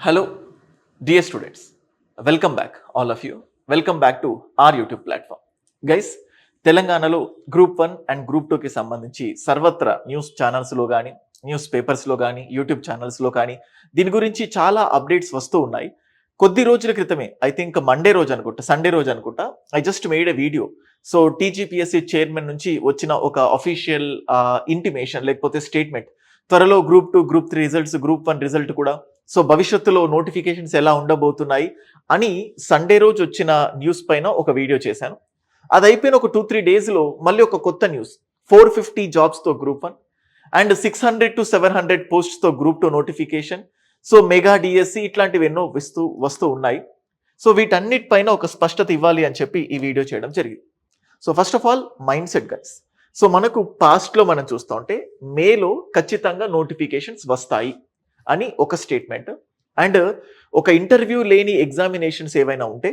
Hello dear students welcome back all of you welcome back to our YouTube platform guys తెలంగాణలో group one and group టూకి సంబంధించి సర్వత్ర news ఛానల్స్లో కానీ news పేపర్స్లో కానీ యూట్యూబ్ ఛానల్స్లో కానీ దీని గురించి చాలా అప్డేట్స్ వస్తూ ఉన్నాయి. కొద్ది రోజుల క్రితమే ఐ థింక్ మండే రోజు అనుకుంటా సండే రోజు అనుకుంటా I just made a video so TGPSC chairman నుంచి వచ్చిన ఒక అఫీషియల్ ఇంటిమేషన్ uh, లేకపోతే స్టేట్మెంట్ త్వరలో group two group three results group one result కూడా. సో భవిష్యత్తులో నోటిఫికేషన్స్ ఎలా ఉండబోతున్నాయి అని సండే రోజు వచ్చిన న్యూస్ పైన ఒక వీడియో చేశాను. అది అయిపోయిన ఒక టూ త్రీ డేస్లో మళ్ళీ ఒక కొత్త news four fifty జాబ్స్తో group one and six hundred to seven hundred పోస్ట్తో group two notification so mega DSC ఇట్లాంటివి ఎన్నో వస్తూ వస్తూ ఉన్నాయి. సో వీటన్నిటిపైన ఒక స్పష్టత ఇవ్వాలి అని చెప్పి ఈ వీడియో చేయడం జరిగింది. So first of all mindset guys so మనకు పాస్ట్లో మనం చూస్తూ ఉంటే మేలో ఖచ్చితంగా నోటిఫికేషన్స్ వస్తాయి అని ఒక స్టేట్మెంట్ అండ్ ఒక ఇంటర్వ్యూ లేని ఎగ్జామినేషన్స్ ఏవైనా ఉంటే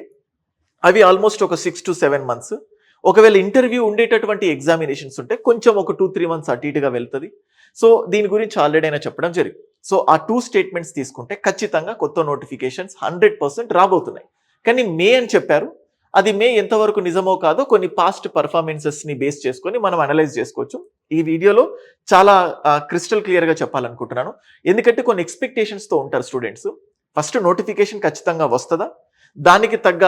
అవి ఆల్మోస్ట్ ఒక సిక్స్ టు సెవెన్ మంత్స్ ఒకవేళ ఇంటర్వ్యూ ఉండేటటువంటి ఎగ్జామినేషన్స్ ఉంటే కొంచెం ఒక టూ త్రీ మంత్స్ అటు ఇటుగా వెళ్తుంది. సో దీని గురించి ఆల్రెడీ అయినా చెప్పడం జరిగింది. సో ఆ టూ స్టేట్మెంట్స్ తీసుకుంటే ఖచ్చితంగా కొత్త నోటిఫికేషన్స్ హండ్రెడ్ పర్సెంట్ రాబోతున్నాయి. కానీ మే అని చెప్పారు అది మే ఎంతవరకు నిజమో కాదో కొన్ని పాస్ట్ పర్ఫార్మెన్సెస్ని బేస్ చేసుకొని మనం అనలైజ్ చేసుకోవచ్చు. ఈ వీడియోలో చాలా క్రిస్టల్ క్లియర్గా చెప్పాలనుకుంటున్నాను. ఎందుకంటే కొన్ని ఎక్స్పెక్టేషన్స్తో ఉంటారు స్టూడెంట్స్ ఫస్ట్ నోటిఫికేషన్ ఖచ్చితంగా వస్తుందా? దానికి తగ్గ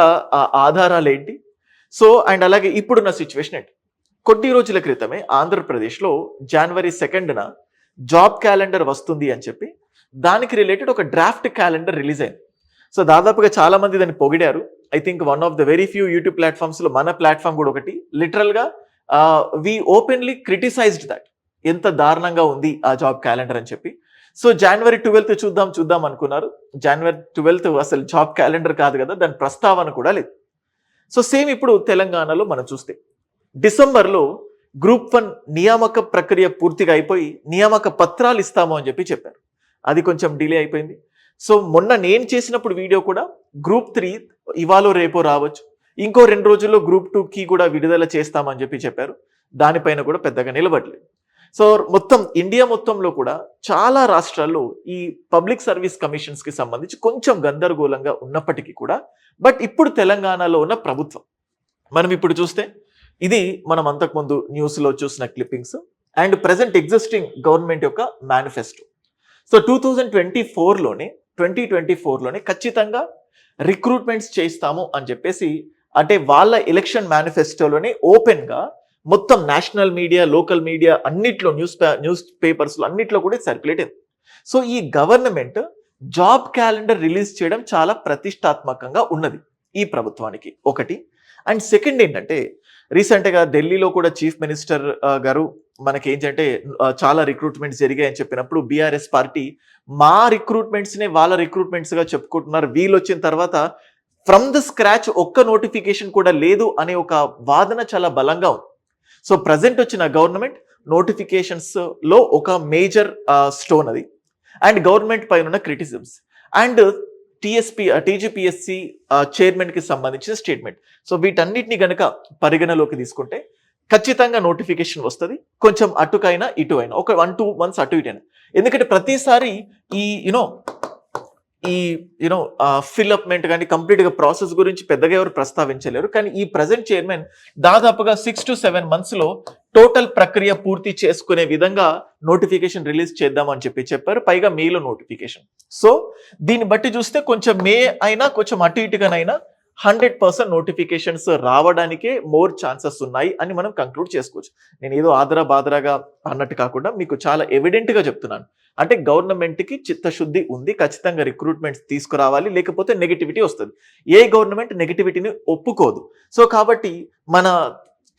ఆధారాలు ఏంటి? సో అండ్ అలాగే ఇప్పుడున్న సిచ్యువేషన్ ఏంటి? కొద్ది రోజుల క్రితమే ఆంధ్రప్రదేశ్లో జనవరి సెకండ్న జాబ్ క్యాలెండర్ వస్తుంది అని చెప్పి దానికి రిలేటెడ్ ఒక డ్రాఫ్ట్ క్యాలెండర్ రిలీజ్ అయింది. సో దాదాపుగా చాలా మంది దాన్ని పొగిడారు. I think one of the very few YouTube ప్లాట్ఫామ్స్లో మన ప్లాట్ఫామ్ కూడా ఒకటి. లిటరల్గా వి ఓపెన్లీ క్రిటిసైజ్డ్ దట్ ఎంత దారుణంగా ఉంది ఆ జాబ్ క్యాలెండర్ అని చెప్పి. సో జనవరి ట్వెల్త్ చూద్దాం చూద్దాం అనుకున్నారు. జనవరి ట్వెల్త్ అసలు జాబ్ క్యాలెండర్ కాదు కదా దాని ప్రస్తావన కూడా లేదు. సో సేమ్ ఇప్పుడు తెలంగాణలో మనం చూస్తే. డిసెంబర్లో గ్రూప్ వన్ నియామక ప్రక్రియ పూర్తిగా అయిపోయి నియామక పత్రాలు ఇస్తాము అని చెప్పి చెప్పారు. అది కొంచెం డిలే అయిపోయింది. సో మొన్న నేను చేసినప్పుడు వీడియో కూడా గ్రూప్ త్రీ ఇవాళ రేపో రావచ్చు. ఇంకో రెండు రోజుల్లో గ్రూప్ టూకి కూడా విడుదల చేస్తామని చెప్పి చెప్పారు. దానిపైన కూడా పెద్దగా నిలబడలేదు. సో మొత్తం ఇండియా మొత్తంలో కూడా చాలా రాష్ట్రాల్లో ఈ పబ్లిక్ సర్వీస్ కమిషన్స్కి సంబంధించి కొంచెం గందరగోళంగా ఉన్నప్పటికీ కూడా బట్ ఇప్పుడు తెలంగాణలో ఉన్న ప్రభుత్వం. మనం ఇప్పుడు చూస్తే ఇది మనం అంతకుముందు న్యూస్లో చూసిన clippings and present existing government యొక్క manifesto so two thousand twenty ఫోర్లోనే twenty twenty ఫోర్లోనే ఖచ్చితంగా రిక్రూట్మెంట్స్ చేస్తాము అని చెప్పేసి అంటే వాళ్ళ ఎలక్షన్ మేనిఫెస్టోలోనే ఓపెన్గా మొత్తం నేషనల్ మీడియా లోకల్ మీడియా అన్నిట్లో న్యూస్ న్యూస్ పేపర్స్లో అన్నిట్లో కూడా సర్క్యులేట్ అయింది. సో ఈ గవర్నమెంట్ జాబ్ క్యాలెండర్ రిలీజ్ చేయడం చాలా ప్రతిష్టాత్మకంగా ఉన్నది ఈ ప్రభుత్వానికి ఒకటి. అండ్ సెకండ్ ఏంటంటే రీసెంట్గా ఢిల్లీలో కూడా చీఫ్ మినిస్టర్ గారు మనకి ఏంటంటే చాలా రిక్రూట్మెంట్స్ జరిగాయని చెప్పినప్పుడు బీఆర్ఎస్ పార్టీ మా రిక్రూట్మెంట్స్నే వాళ్ళ రిక్రూట్మెంట్స్గా చెప్పుకుంటున్నారు. వీళ్ళు వచ్చిన తర్వాత ఫ్రమ్ ద స్క్రాచ్ ఒక్క నోటిఫికేషన్ కూడా లేదు అనే ఒక వాదన చాలా బలంగా ఉంది. సో ప్రజెంట్ వచ్చిన గవర్నమెంట్ నోటిఫికేషన్స్లో ఒక మేజర్ స్టోన్ అది. అండ్ గవర్నమెంట్ పైన ఉన్న క్రిటిసిజమ్స్ అండ్ టిఎస్పి టీజీపీఎస్సి చైర్మన్కి సంబంధించిన స్టేట్మెంట్ సో వీటన్నిటిని గనక పరిగణలోకి తీసుకుంటే ఖచ్చితంగా నోటిఫికేషన్ వస్తుంది. కొంచెం అటుకైనా ఇటు అయినా ఒక వన్ టూ మంత్స్ అటు ఇటు అయినా ఎందుకంటే ప్రతిసారి ఈ యునో ఈ యూనో ఫిల్అప్మెంట్ కానీ కంప్లీట్గా ప్రాసెస్ గురించి పెద్దగా ఎవరు ప్రస్తావించలేరు. కానీ ఈ ప్రజెంట్ చైర్మన్ దాదాపుగా సిక్స్ టు సెవెన్ మంత్స్లో టోటల్ ప్రక్రియ పూర్తి చేసుకునే విధంగా నోటిఫికేషన్ రిలీజ్ చేద్దామని చెప్పి చెప్పారు. పైగా మేలో నోటిఫికేషన్ సో దీన్ని బట్టి చూస్తే కొంచెం మే అయినా కొంచెం అటు ఇటుగానైనా హండ్రెడ్ పర్సెంట్ నోటిఫికేషన్స్ రావడానికే మోర్ ఛాన్సెస్ ఉన్నాయి అని మనం కంక్లూడ్ చేసుకోవచ్చు. నేను ఏదో ఆదరా బాదరాగా అన్నట్టు కాకుండా మీకు చాలా ఎవిడెంట్గా చెప్తున్నాను. అంటే గవర్నమెంట్కి చిత్తశుద్ధి ఉంది ఖచ్చితంగా రిక్రూట్మెంట్స్ తీసుకురావాలి లేకపోతే నెగిటివిటీ వస్తుంది. ఏ గవర్నమెంట్ నెగిటివిటీని ఒప్పుకోదు. సో కాబట్టి మన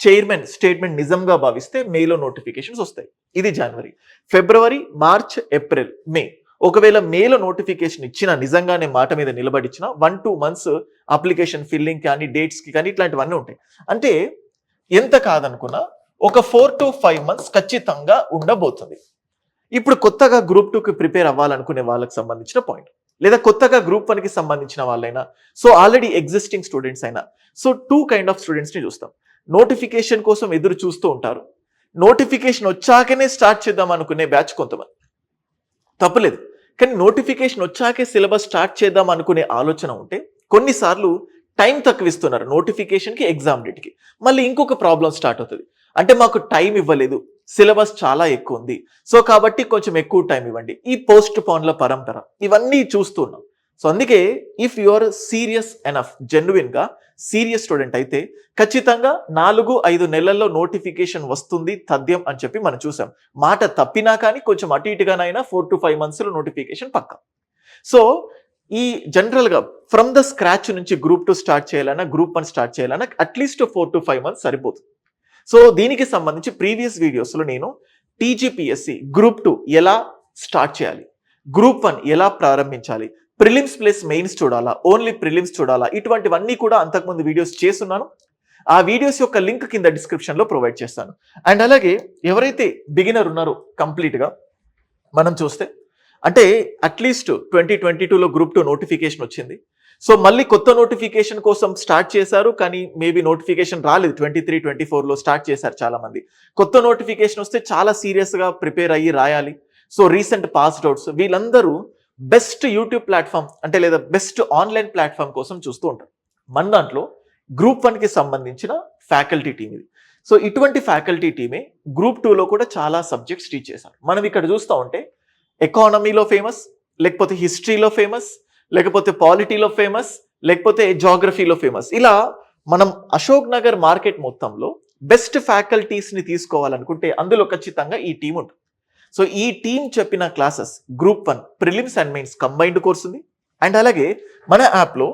చైర్మన్ స్టేట్మెంట్ నిజంగా భావిస్తే మేలో నోటిఫికేషన్స్ వస్తాయి. ఇది జనవరి ఫిబ్రవరి మార్చ్ ఏప్రిల్ మే ఒకవేళ మేలో నోటిఫికేషన్ ఇచ్చిన నిజంగానే మాట మీద నిలబడిచ్చిన one two months application filling కానీ డేట్స్కి కానీ ఇట్లాంటివన్నీ ఉంటాయి. అంటే ఎంత కాదనుకున్నా ఒక ఫోర్ టు ఫైవ్ మంత్స్ ఖచ్చితంగా ఉండబోతుంది. ఇప్పుడు కొత్తగా గ్రూప్ టూకి ప్రిపేర్ అవ్వాలనుకునే వాళ్ళకి సంబంధించిన పాయింట్ లేదా కొత్తగా గ్రూప్ వన్కి సంబంధించిన వాళ్ళైనా సో ఆల్రెడీ ఎగ్జిస్టింగ్ స్టూడెంట్స్ అయినా సో టూ కైండ్ ఆఫ్ స్టూడెంట్స్ని చూస్తాం. నోటిఫికేషన్ కోసం ఎదురు చూస్తూ ఉంటారు. నోటిఫికేషన్ వచ్చాకనే స్టార్ట్ చేద్దాం అనుకునే బ్యాచ్ కొంతమంది. తప్పలేదు. కానీ నోటిఫికేషన్ వచ్చాకే సిలబస్ స్టార్ట్ చేద్దాం అనుకునే ఆలోచన ఉంటే కొన్నిసార్లు టైం తక్కువ ఇస్తున్నారు నోటిఫికేషన్కి ఎగ్జామ్ డేట్కి మళ్ళీ ఇంకొక ప్రాబ్లం స్టార్ట్ అవుతుంది. అంటే మాకు టైం ఇవ్వలేదు సిలబస్ చాలా ఎక్కువ ఉంది. సో కాబట్టి కొంచెం ఎక్కువ టైం ఇవ్వండి. ఈ పోస్ట్ పోన్ల పరంపర ఇవన్నీ చూస్తున్నాం సో అందుకే if you are serious enough జెన్యున్గా సీరియస్ స్టూడెంట్ అయితే ఖచ్చితంగా నాలుగు ఐదు నెలల్లో నోటిఫికేషన్ వస్తుంది తథ్యం అని చెప్పి మనం చూసాం. మాట తప్పినా కానీ కొంచెం అటు ఇటుగానైనా ఫోర్ టు ఫైవ్ మంత్స్లో నోటిఫికేషన్ పక్క. సో ఈ జనరల్గా ఫ్రమ్ ద స్క్రాచ్ నుంచి గ్రూప్ టూ స్టార్ట్ చేయాలన్నా గ్రూప్ వన్ స్టార్ట్ చేయాలన్నా at least four to five months సరిపోతుంది సో దీనికి సంబంధించి ప్రీవియస్ వీడియోస్లో నేను టీజీపీఎస్సి గ్రూప్ టూ ఎలా స్టార్ట్ చేయాలి? గ్రూప్ వన్ ఎలా ప్రారంభించాలి? ప్రిలిమ్స్ ప్లస్ మెయిన్స్ చూడాలా? ఓన్లీ ప్రిలిమ్స్ చూడాలా? ఇటువంటివన్నీ కూడా అంతకుముందు వీడియోస్ చేస్తున్నాను. ఆ వీడియోస్ యొక్క లింక్ కింద డిస్క్రిప్షన్లో ప్రొవైడ్ చేస్తాను. అండ్ అలాగే ఎవరైతే బిగినర్ ఉన్నారో కంప్లీట్గా మనం చూస్తే అంటే అట్లీస్ట్ ట్వంటీ ట్వంటీ టూలో గ్రూప్ టూ నోటిఫికేషన్ వచ్చింది. సో మళ్ళీ కొత్త నోటిఫికేషన్ కోసం స్టార్ట్ చేశారు కానీ మేబీ నోటిఫికేషన్ రాలేదు. ట్వంటీ త్రీ ట్వంటీ ఫోర్లో స్టార్ట్ చేశారు చాలా మంది కొత్త నోటిఫికేషన్ వస్తే చాలా సీరియస్గా ప్రిపేర్ అయ్యి రాయాలి. సో రీసెంట్ పాస్డ్ అవుట్స్ వీళ్ళందరూ బెస్ట్ యూట్యూబ్ ప్లాట్ఫామ్ అంటే లేదా బెస్ట్ ఆన్లైన్ ప్లాట్ఫామ్ కోసం చూస్తూ ఉంటారు. మన దాంట్లో గ్రూప్ వన్కి సంబంధించిన ఫ్యాకల్టీ టీం ఇది. సో ఇటువంటి ఫ్యాకల్టీ టీమే గ్రూప్ టూలో కూడా చాలా సబ్జెక్ట్స్ టీచ్ చేశారు. మనం ఇక్కడ చూస్తూ ఉంటే ఎకానమీలో ఫేమస్ లేకపోతే హిస్టరీలో ఫేమస్ లేకపోతే పాలిటీలో ఫేమస్ లేకపోతే జాగ్రఫీలో ఫేమస్ ఇలా మనం అశోక్ నగర్ మార్కెట్ మొత్తంలో బెస్ట్ ఫ్యాకల్టీస్ని తీసుకోవాలనుకుంటే అందులో ఖచ్చితంగా ఈ టీం ఉంటుంది. సో ఈ టీం చెప్పిన classes group one prelims and mains combined course ఉంది అండ్ అలాగే మన యాప్లో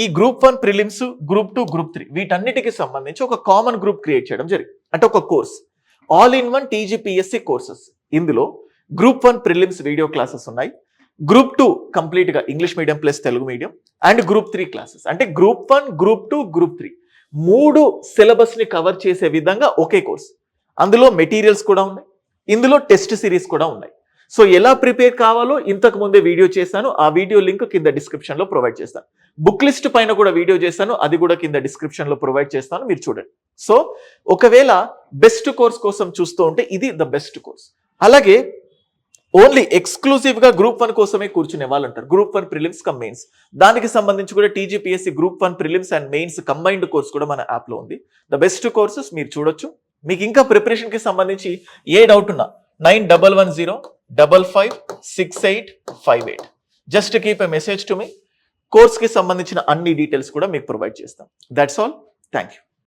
ఈ group one prelims group two group three వీటన్నిటికి సంబంధించి ఒక కామన్ గ్రూప్ క్రియేట్ చేయడం జరిగింది. అంటే ఒక course. All in one TGPSC courses ఇందులో group one prelims video classes ఉన్నాయి. గ్రూప్ టూ కంప్లీట్గా English medium plus Telugu medium and group three classes. అంటే group one group two group three మూడు సిలబస్ని కవర్ చేసే విధంగా ఒకే కోర్స్. అందులో మెటీరియల్స్ కూడా ఉన్నాయి. ఇందులో టెస్ట్ సిరీస్ కూడా ఉన్నాయి. సో ఎలా ప్రిపేర్ కావాలో ఇంతకు ముందే వీడియో చేశాను. ఆ వీడియో లింక్ కింద డిస్క్రిప్షన్లో ప్రొవైడ్ చేస్తాను. బుక్ లిస్ట్ పైన కూడా వీడియో చేశాను. అది కూడా కింద డిస్క్రిప్షన్లో ప్రొవైడ్ చేస్తాను. మీరు చూడండి. సో ఒకవేళ బెస్ట్ కోర్స్ కోసం చూస్తూ ఉంటే ఇది ద బెస్ట్ కోర్స్. అలాగే ఓన్లీ ఎక్స్క్లూజివ్గా గ్రూప్ వన్ కోసమే కూర్చునే వాళ్ళు ఉంటారు. Group one prelims cum mains. దానికి సంబంధించి కూడా TGPSC group one prelims and mains combined course కూడా మన యాప్లో ఉంది. ద బెస్ట్ కోర్సెస్ మీరు చూడొచ్చు. మీకు ఇంకా ప్రిపరేషన్కి సంబంధించి ఏ డౌట్ ఉన్నా nine double one zero double five six eight five eight. Just keep a message to me కోర్స్కి సంబంధించిన అన్ని డీటెయిల్స్ కూడా మీకు ప్రొవైడ్ చేస్తాం. That's all thank you